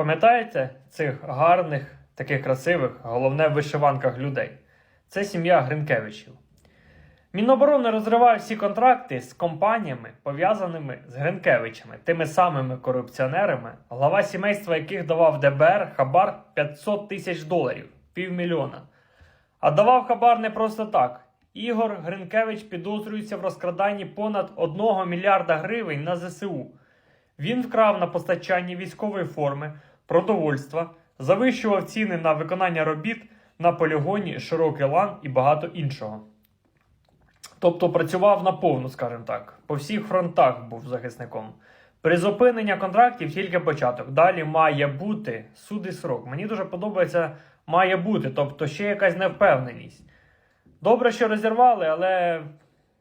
Пам'ятаєте цих гарних, таких красивих, головне в вишиванках людей? Це сім'я Гринкевичів. Міноборони розриває всі контракти з компаніями, пов'язаними з Гринкевичами, тими самими корупціонерами, глава сімейства яких давав ДБР хабар 500 тисяч доларів, півмільйона. А давав хабар не просто так. Ігор Гринкевич підозрюється в розкраданні понад 1 мільярда гривень на ЗСУ. Він вкрав на постачанні військової форми, продовольства, завищував ціни на виконання робіт на полігоні, широкий лан і багато іншого. Тобто працював на повну, скажімо так, по всіх фронтах був захисником. Призупинення контрактів тільки початок. Далі має бути суд і срок. Мені дуже подобається має бути, тобто ще якась невпевненість. Добре, що розірвали, але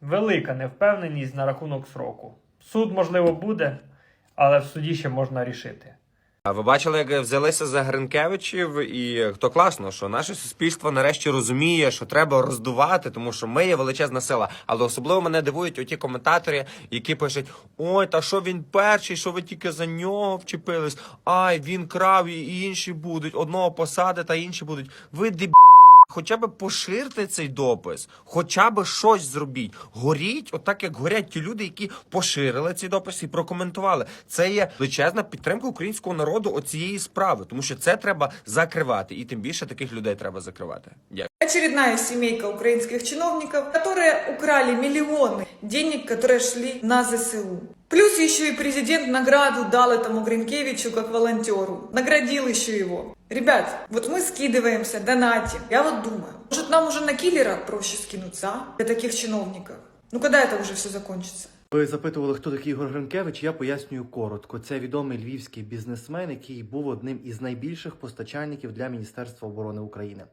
велика невпевненість на рахунок сроку. Суд, можливо, буде, але в суді ще можна рішити. А ви бачили, як взялися за Гринкевичів, і то класно, що наше суспільство нарешті розуміє, що треба роздувати, тому що ми є величезна сила. Але особливо мене дивують оті коментатори, які пишуть: ой, та що він перший, що ви тільки за нього вчепились? Ай, він крав і інші будуть. Одного посади, та інші будуть. Ви дебі. Хоча б поширте цей допис, хоча б щось зробіть. Горіть, отак як горять ті люди, які поширили цей допис і прокоментували. Це є величезна підтримка українського народу оцієї справи, тому що це треба закривати, і тим більше таких людей треба закривати. Дякую. Очередная семейка украинских чиновников, которые украли миллионы денег, которые шли на ЗСУ. Плюс еще и президент награду дал этому Гринкевичу как волонтеру. Наградил еще его. Ребят, вот мы скидываемся, донатим. Я вот думаю, может нам уже на киллера проще скинуться, а? Для таких чиновников. Ну когда это уже все закончится? Ви запитували, хто такий Ігор Гринкевич. Я пояснюю коротко. Це відомий львівський бізнесмен, який був одним із найбільших постачальників для Міністерства оборони України.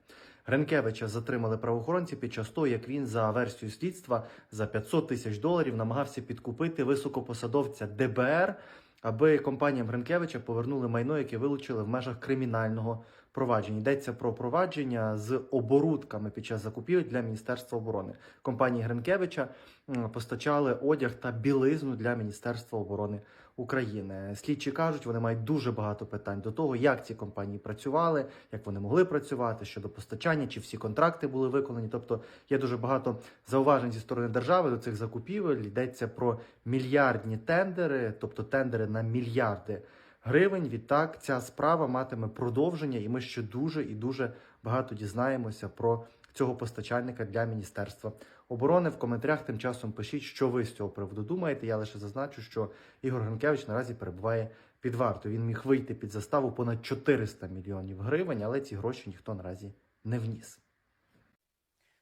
Гринкевича затримали правоохоронці під час того, як він за версією слідства за 500 тисяч доларів намагався підкупити високопосадовця ДБР, аби компаніям Гринкевича повернули майно, яке вилучили в межах кримінального провадження. Йдеться про провадження з оборудками під час закупівель для Міністерства оборони. Компанії Гринкевича м, постачали одяг та білизну для Міністерства оборони України. Слідчі кажуть, вони мають дуже багато питань до того, як ці компанії працювали, як вони могли працювати щодо постачання, чи всі контракти були виконані. Тобто є дуже багато зауважень зі сторони держави до цих закупівель. Йдеться про мільярдні тендери, тобто тендери на мільярди гривень. Відтак ця справа матиме продовження, і ми ще дуже і дуже багато дізнаємося про цього постачальника для міністерства оборони. В коментарях тим часом пишіть, що ви з цього приводу думаєте. Я лише зазначу, що Ігор Гринкевич наразі перебуває під вартою. Він міг вийти під заставу понад 400 мільйонів гривень, але ці гроші ніхто наразі не вніс.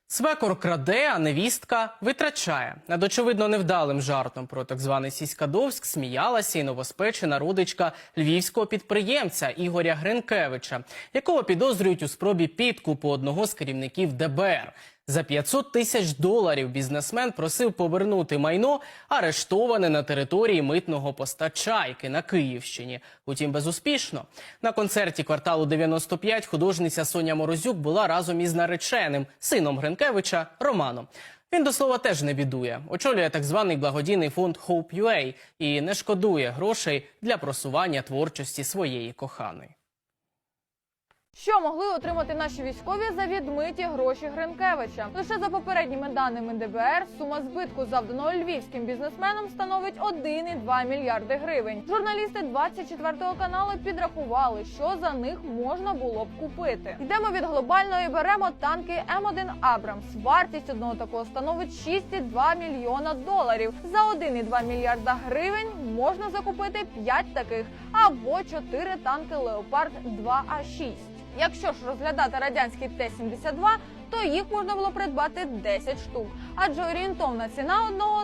Свекор краде, а невістка витрачає. Над очевидно невдалим жартом про так званий Сіськадовськ сміялася і новоспечена родичка львівського підприємця Ігоря Гринкевича, якого підозрюють у спробі підкупу одного з керівників ДБР. За 500 тисяч доларів бізнесмен просив повернути майно, арештоване на території митного постачайки на Київщині. Утім, безуспішно. На концерті кварталу 95 художниця Соня Морозюк була разом із нареченим сином Гринкевича Романом. Він до слова теж не бідує. Очолює так званий благодійний фонд Hope.ua і не шкодує грошей для просування творчості своєї коханої. Що могли отримати наші військові за відмиті гроші Гринкевича? Лише за попередніми даними ДБР сума збитку, завданого львівським бізнесменам, становить 1,2 мільярди гривень. Журналісти 24 каналу підрахували, що за них можна було б купити. Йдемо від глобального і беремо танки М1 Абрамс. Вартість одного такого становить 6,2 мільйона доларів. За 1,2 мільярда гривень можна закупити 5 таких або 4 танки Леопард 2А6. Якщо ж розглядати радянський Т-72, то їх можна було придбати 10 штук, адже орієнтовна ціна одного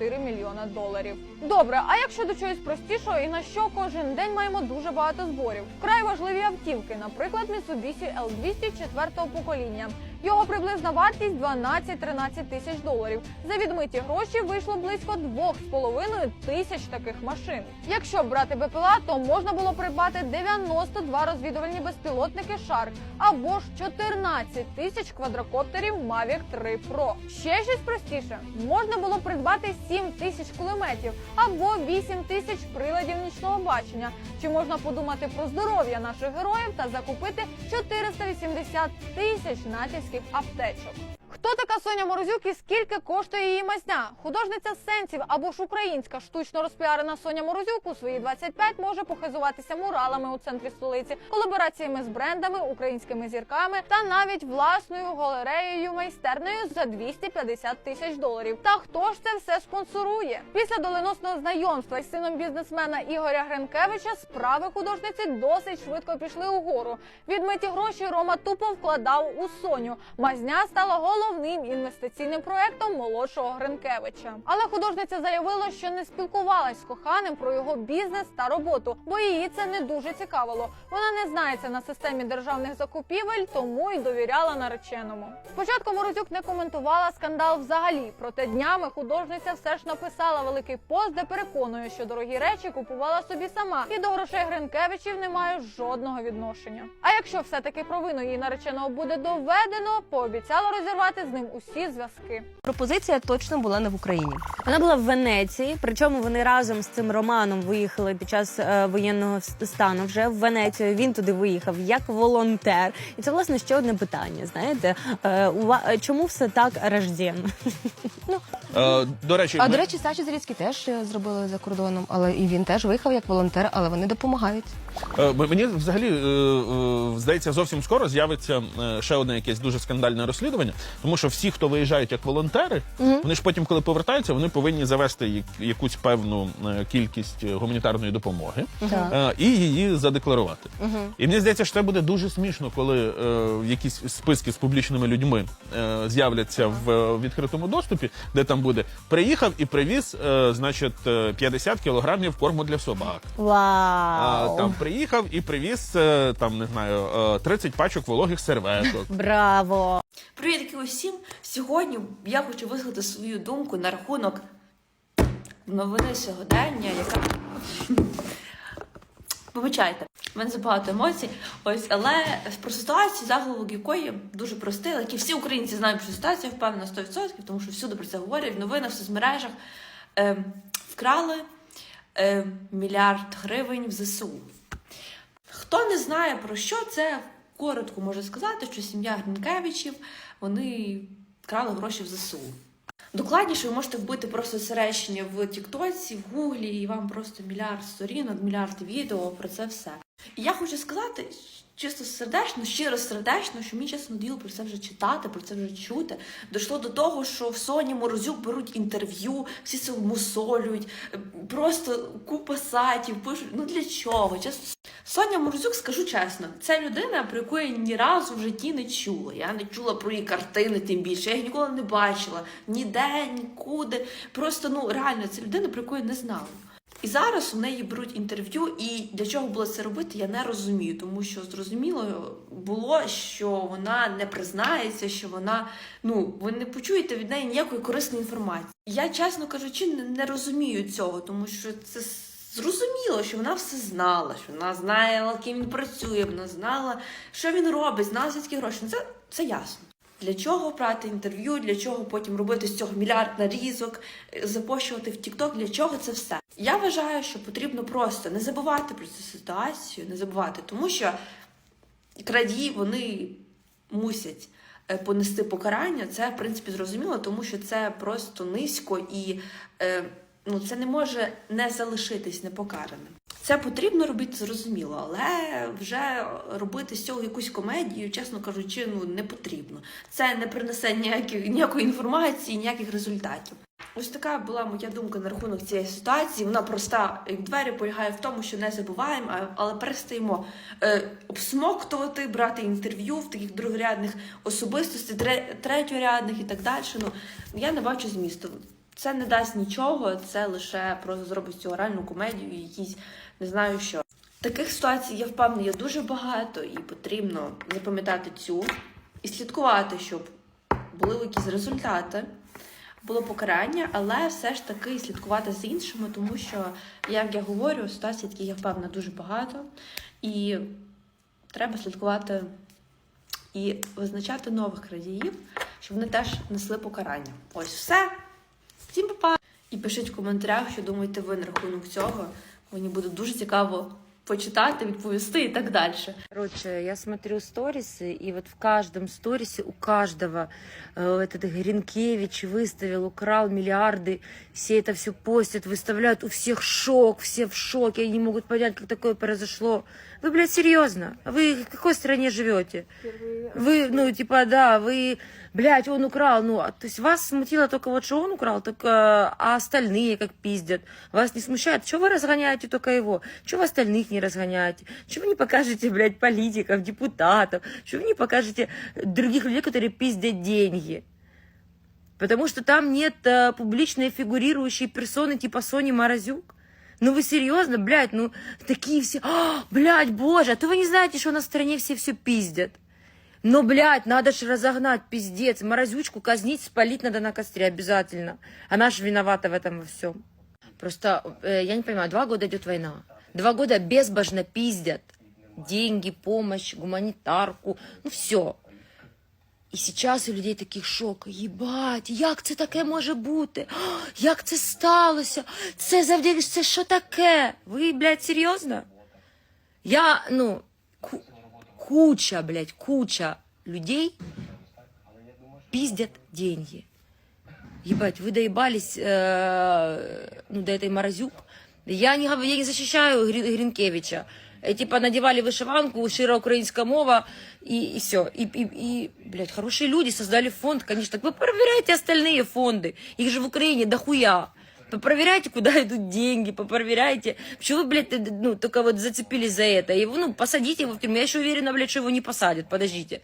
3-4 мільйона доларів. Добре, а якщо до чогось простішого і на що кожен день маємо дуже багато зборів? Вкрай важливі автівки, наприклад, Mitsubishi L200 четвертого покоління. Його приблизна вартість 12-13 тисяч доларів. За відмиті гроші вийшло близько 2,5 тисяч таких машин. Якщо брати БПЛА, то можна було придбати 92 розвідувальні безпілотники Shark або ж 14 тисяч квадрокоптерів Mavic 3 Pro. Ще щось простіше можна було придбати 7 тисяч кулеметів або 8 тисяч приладів нічного бачення. Чи можна подумати про здоров'я наших героїв та закупити 480 тисяч натівських аптечок? Хто така Соня Морозюк і скільки коштує її мазня? Художниця сенсів або ж українська штучно розпіарена Соня Морозюк у свої 25 може похизуватися муралами у центрі столиці, колабораціями з брендами, українськими зірками та навіть власною галереєю майстернею за 250 тисяч доларів. Та хто ж це все спонсорує? Після доленосного знайомства з сином бізнесмена Ігоря Гринкевича справи художниці досить швидко пішли угору. Відмиті гроші Рома тупо вкладав у Соню. Мазня стала головним інвестиційним проектом молодшого Гринкевича. Але художниця заявила, що не спілкувалась з коханим про його бізнес та роботу, бо її це не дуже цікавило. Вона не знається на системі державних закупівель, тому й довіряла нареченому. Спочатку Морозюк не коментувала скандал взагалі. Проте днями художниця все ж написала великий пост, де переконує, що дорогі речі купувала собі сама, і до грошей Гринкевичів не має жодного відношення. А якщо все таки провину її нареченого буде доведено, пообіцяла розірвати з ним усі зв'язки. Пропозиція точно була не в Україні. Вона була в Венеції, причому вони разом з цим Романом виїхали під час е, воєнного стану вже в Венецію. Він туди виїхав як волонтер. І це власне ще одне питання. Знаєте, е, ува- е, чому все так рожденно? Е, до речі, А ми- до речі, Саші Заріцький теж е, зробили за кордоном, але і він теж виїхав як волонтер, але вони допомагають. Е, м- Мені взагалі е, е, здається, зовсім скоро з'явиться е, ще одне якесь дуже скандальне розслідування, тому що всі, хто виїжджають як волонтери, вони ж потім, коли повертаються, вони повинні завести якусь певну е, кількість е, гуманітарної допомоги е, і її задекларувати. І мені здається, що це буде дуже смішно, коли е, якісь списки з публічними людьми е, з'являться в е, відкритому доступі, де там буде приїхав і привіз, е, значить, е, 50 кілограмів корму для собак. А, там приїхав і привіз е, там не знаю е, 30 пачок вологих серветок. Браво! Привіт усім! Сьогодні я хочу висловити свою думку на рахунок новини сьогодення, яка. Вибачайте, в мене забагато емоцій. Ось, але про ситуацію, заголовок якої дуже простий, але які всі українці знають про ситуацію, впевнена 100%, тому що всюди про це говорять, в новинах, в соцмережах. Е, вкрали е, мільярд гривень в ЗСУ. Хто не знає про що це, коротко можу сказати, що сім'я Гринкевичів вони вкрали гроші в ЗСУ. Докладніше ви можете вбити просто це речення в Тіктоці, в Гуглі, і вам просто мільярд сторінок, мільярд відео про це все. І я хочу сказати чисто сердечно, щиро сердечно, що мені чесно надоїло про це вже читати, про це вже чути. Дійшло до того, що в Соні Морозюк беруть інтерв'ю, всі це мусолюють, е, просто купа сайтів пишуть. Ну для чого? Чесно. Соня Морозюк, скажу чесно, це людина, про яку я ні разу в житті не чула. Я не чула про її картини, тим більше. Я їх ніколи не бачила ніде, нікуди. Просто ну реально це людина, про яку я не знала. І зараз у неї беруть інтерв'ю, і для чого було це робити, я не розумію, тому що зрозуміло було, що вона не признається, що вона ну ви не почуєте від неї ніякої корисної інформації. Я, чесно кажучи, не, розумію цього, тому що це зрозуміло, що вона все знала, що вона знає, ким він працює, вона знала, що він робить, знала звідки гроші. Ну, Це, це ясно. Для чого брати інтерв'ю, для чого потім робити з цього мільярд нарізок, е, запощувати в TikTok, для чого це все? Я вважаю, що потрібно просто не забувати про цю ситуацію, не забувати, тому що крадії вони мусять е, понести покарання. Це в принципі зрозуміло, тому що це просто низько і е, ну, це не може не залишитись непокараним. Це потрібно робити зрозуміло, але вже робити з цього якусь комедію, чесно кажучи, ну не потрібно. Це не принесе ніяких, ніякої інформації, ніяких результатів. Ось така була моя думка на рахунок цієї ситуації. Вона проста як двері полягає в тому, що не забуваємо, але перестаємо е, обсмоктувати, брати інтерв'ю в таких другорядних особистостей, тре- третьорядних і так далі. Ну я не бачу змісту. Це не дасть нічого, це лише просто зробить з цього реальну комедію, якісь не знаю що. Таких ситуацій я впевнена, дуже багато, і потрібно запам'ятати цю і слідкувати, щоб були якісь результати, було покарання, але все ж таки слідкувати з іншими, тому що, як я говорю, ситуацій таких, я впевнена, дуже багато. І треба слідкувати і визначати нових крадіїв, щоб вони теж несли покарання. Ось все. Всім па-па! І пишіть в коментарях, що думаєте ви на рахунок цього. Мені буде дуже цікаво почитати, відповісти і так далі. Короче, я смотрю сторисы, и вот в каждом сторисе у каждого э, этот Гринкевич выставил, украл миллиарды, все это все постят, выставляют, у всех шок, все в шоке, они не могут понять, как такое произошло. Вы, блядь, серьезно? Вы в какой стране живете? Вы, ну, типа, да, вы, блядь, он украл, ну, а, то есть вас смутило только вот, что он украл, так, э, а остальные как пиздят? Вас не смущает? Чего вы разгоняете только его? Чего вы остальных не разгоняете? Чего вы не покажете, блядь, политиков, депутатов? Чего вы не покажете других людей, которые пиздят деньги? Потому что там нет э, публичной фигурирующей персоны типа Сони Морозюк. Ну вы серьезно, блядь, ну такие все, «А, блядь, боже, а то вы не знаете, что у нас в стране все все пиздят. Но, блядь, надо же разогнать, пиздец. Морозючку казнить, спалить надо на костре обязательно. Она же виновата в этом во всем. Просто, э, я не понимаю, два года идет война. Два года безбожно пиздят. Деньги, помощь, гуманитарку, ну все. І зараз у людей такий шок. Єбать, як це таке може бути? А, Як це сталося? Це завдяки це що таке? Ви, блядь, серйозно? Я, ну, ку- куча, блядь, куча людей пиздят деньги. Ебать, вы доебались э, ну, до этой Морозюк. Я не, гов- я не защищаю Грин- Гринкевича. Э, Типа надевали вышиванку, широ украинская мова, и, и все. И, и, и, блядь, хорошие люди создали фонд, конечно. Так вы проверяйте остальные фонды. Их же в Украине дохуя. Попроверяйте, куда идут деньги, попроверяйте. Почему вы, блядь, э, ну, только вот зацепились за это? Его, ну, посадите его в тюрьму. Я еще уверена, блядь, что его не посадят. Подождите.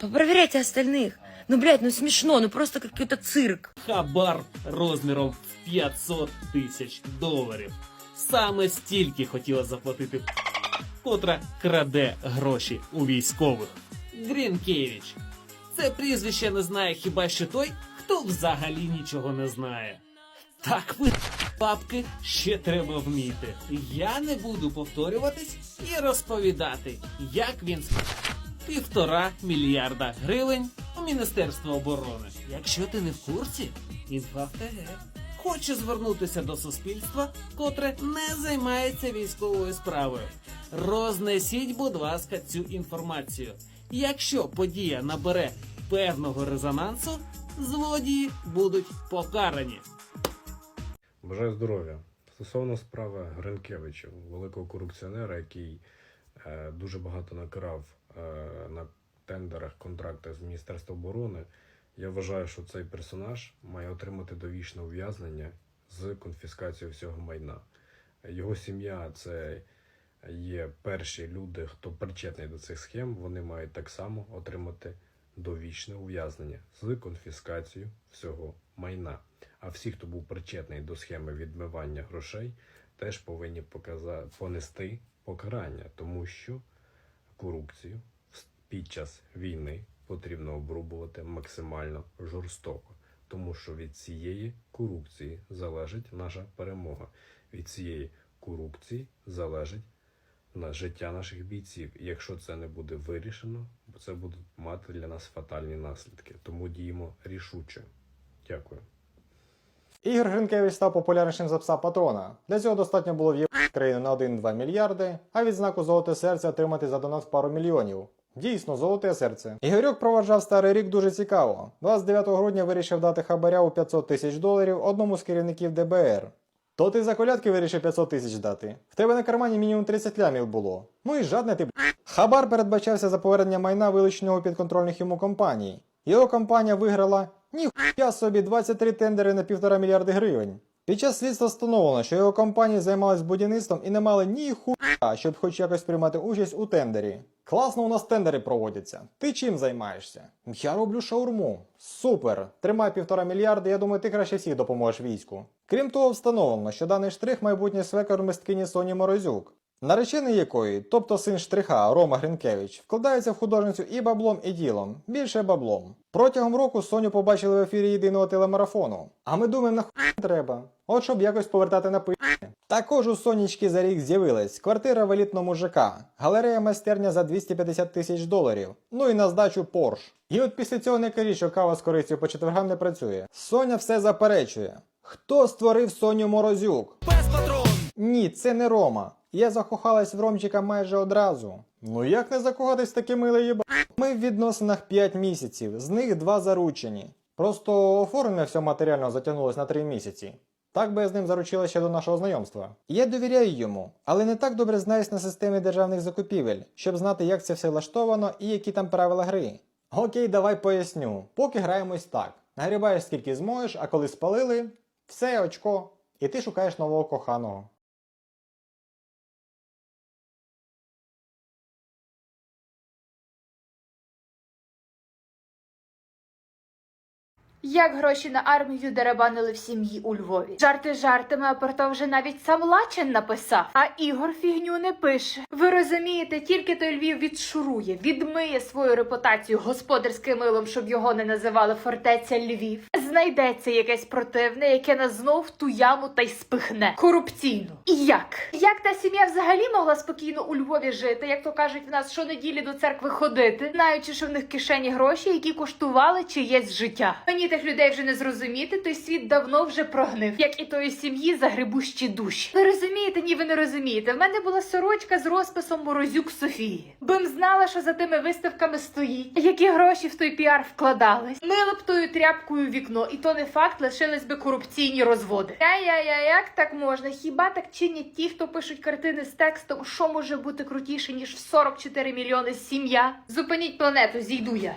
Попроверяйте остальных. Ну, блядь, ну смешно, ну просто какой-то цирк. хабар розміром в 500 тисяч доларів. Саме стільки хотіла заплатити котра краде гроші у військових. Грінкевич. Це прізвище не знає хіба що той, хто взагалі нічого не знає. Так ви бабки ще треба вміти. Я не буду повторюватись і розповідати, як він півтора мільярда гривень у Міністерство оборони. Якщо ти не в курсі, інфа в ТГ. Хочу звернутися до суспільства, котре не займається військовою справою. Рознесіть, будь ласка, цю інформацію. Якщо подія набере певного резонансу, злодії будуть покарані. Бажаю здоров'я. Стосовно справи Гринкевича, великого корупціонера, який е, дуже багато накрав е, на тендерах, контрактах з Міністерства оборони, я вважаю, що цей персонаж має отримати довічне ув'язнення з конфіскацією всього майна. Його сім'я це є перші люди, хто причетний до цих схем. Вони мають так само отримати довічне ув'язнення з конфіскацією всього майна. А всі, хто був причетний до схеми відмивання грошей, теж повинні показа... понести покарання, тому що корупцію під час війни потрібно обрубувати максимально жорстоко, тому що від цієї корупції залежить наша перемога. Від цієї корупції залежить на життя наших бійців. І якщо це не буде вирішено, це буде мати для нас фатальні наслідки. Тому діємо рішуче. Дякую. Ігор Гринкевич став популярнішим за пса патрона. Для цього достатньо було в'їбати країну на 1-2 мільярди, а відзнаку золоте серце отримати за донат в пару мільйонів. Дійсно, золоте серце. Ігорьок проваджав старий рік дуже цікаво. 29 грудня вирішив дати хабаря у 500 тисяч доларів одному з керівників ДБР. То ти за колядки вирішив 500 тисяч дати. В тебе на кармані мінімум 30 лямів було. Ну і жадне ти б***. Хабар передбачався за повернення майна вилученого підконтрольних йому компаній. Його компанія виграла ніхуя собі 23 тендери на півтора мільярди гривень. Під час слідства встановлено, що його компанії займалися будівництвом і не мали ні хуя, щоб хоч якось приймати участь у тендері. Класно у нас тендери проводяться. Ти чим займаєшся? Я роблю шаурму. Супер! Тримай півтора мільярда, я думаю, ти краще всіх допоможеш війську. Крім того, встановлено, що даний штрих майбутній свекор мисткині Соні Морозюк. Наречений якої, тобто син штриха Рома Гринкевич, вкладається в художницю і баблом, і ділом, більше баблом. Протягом року Соню побачили в ефірі єдиного телемарафону. А ми думаємо, на хуй треба. От щоб якось повертати на пи. Також у Сонічки за рік з'явилась квартира в елітному ЖК, галерея майстерня за 250 тисяч доларів, ну і на здачу Порш. І от після цього не кажіть, що кава з корицею по четвергам не працює. Соня все заперечує. Хто створив Соню Морозюк? Ні, це не Рома. Я закохалась в Ромчика майже одразу. Ну як не закохатись в таке миле єба? Ми в відносинах 5 місяців, з них 2 заручені. Просто оформлення всього матеріального затягнулось на 3 місяці. Так би я з ним заручила ще до нашого знайомства. Я довіряю йому, але не так добре знаюсь на системі державних закупівель, щоб знати, як це все влаштовано і які там правила гри. Окей, давай поясню. Поки граємось так. Нагрібаєш скільки зможеш, а коли спалили, все очко, і ти шукаєш нового коханого. Як гроші на армію деребанили в сім'ї у Львові. Жарти жартами, а про то вже навіть сам Лачин написав. А Ігор фігню не пише. Ви розумієте, тільки той Львів відшурує, відмиє свою репутацію господарським милом, щоб його не називали фортеця Львів. Знайдеться якесь противне, яке нас знов ту яму та й спихне. Корупційно. І як? Як та сім'я взагалі могла спокійно у Львові жити, як то кажуть в нас щонеділі до церкви ходити, знаючи, що в них кишені гроші, які коштували чиєсь життя. Мені тих людей вже не зрозуміти, той світ давно вже прогнив, як і тої сім'ї загребущі душі. Ви розумієте, ні, ви не розумієте. В мене була сорочка з розписом Морозюк Софії. Бим знала, що за тими виставками стоїть, які гроші в той піар вкладались. Мила б тою тряпкою вікно, і то не факт, лишились би корупційні розводи. Я-я-я, як так можна? Хіба так чинять ті, хто пишуть картини з текстом, що може бути крутіше, ніж в 44 мільйони сім'я? Зупиніть планету, зійду я.